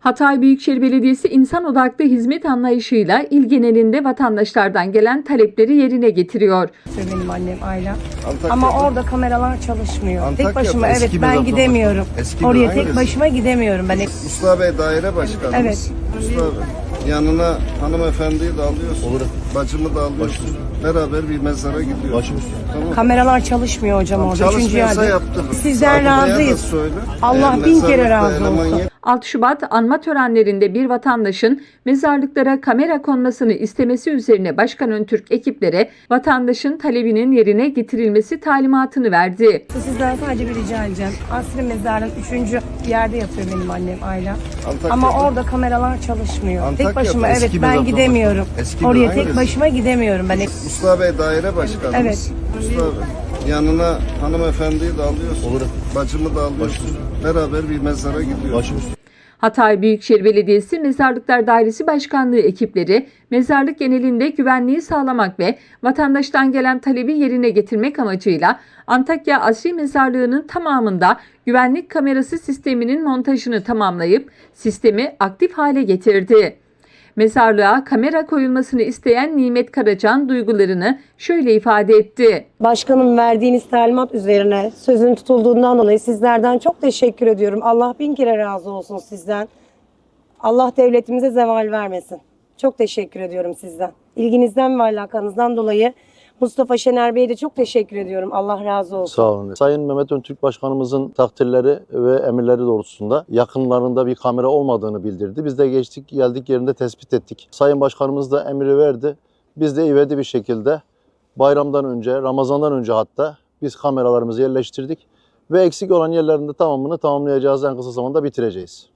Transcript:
Hatay Büyükşehir Belediyesi insan odaklı hizmet anlayışıyla il genelinde vatandaşlardan gelen talepleri yerine getiriyor. benim annem Ayla. Antakya'da. Ama orada kameralar çalışmıyor. Antakya'da tek başıma eski evet ben otomatik. gidemiyorum. Eski Oraya tek başıma gidemiyorum ben. Mustafa Bey daire başkanımız. Evet. Mustafa Bey. Yanına hanımefendiyi de alıyorsun. Olur. Bacımı da alıyorsun. Beraber bir mezara gidiyoruz. Başım Tamam. Kameralar çalışmıyor hocam Tamam, orada. Üçüncü Çalışmıyorsa yerde. yaptırırız. Sizden razıyız. söyle. Allah Eğer bin kere razı olsun. Yet- 6 Şubat anma törenlerinde bir vatandaşın mezarlıklara kamera konmasını istemesi üzerine Başkan Öntürk ekiplere vatandaşın talebinin yerine getirilmesi talimatını verdi. Sizden sadece bir rica edeceğim. Asri mezarın üçüncü yerde yatıyor benim annem Ayla. Antakya'da. Ama orada kameralar çalışmıyor. Antakya'da tek başıma eski evet ben gidemiyorum. Oraya tek başıma gidemiyorum ben. Mustafa Bey daire başkanımız. Evet. Mustafa. Yanına hanımefendiyi de alıyorsun. Olur. Bacımı da alıyorsun. Beraber bir mezara gidiyoruz. Hatay Büyükşehir Belediyesi Mezarlıklar Dairesi Başkanlığı ekipleri mezarlık genelinde güvenliği sağlamak ve vatandaştan gelen talebi yerine getirmek amacıyla Antakya Asri Mezarlığı'nın tamamında güvenlik kamerası sisteminin montajını tamamlayıp sistemi aktif hale getirdi. Mezarlığa kamera koyulmasını isteyen Nimet Karacan duygularını şöyle ifade etti. Başkanım verdiğiniz talimat üzerine sözün tutulduğundan dolayı sizlerden çok teşekkür ediyorum. Allah bin kere razı olsun sizden. Allah devletimize zeval vermesin. Çok teşekkür ediyorum sizden. İlginizden ve alakanızdan dolayı Mustafa Şener Bey'e de çok teşekkür ediyorum. Allah razı olsun. Sağ olun. Sayın Mehmet Öntürk Başkanımızın takdirleri ve emirleri doğrultusunda yakınlarında bir kamera olmadığını bildirdi. Biz de geçtik geldik yerinde tespit ettik. Sayın Başkanımız da emri verdi. Biz de ivedi bir şekilde bayramdan önce, Ramazan'dan önce hatta biz kameralarımızı yerleştirdik. Ve eksik olan yerlerinde tamamını tamamlayacağız en kısa zamanda bitireceğiz.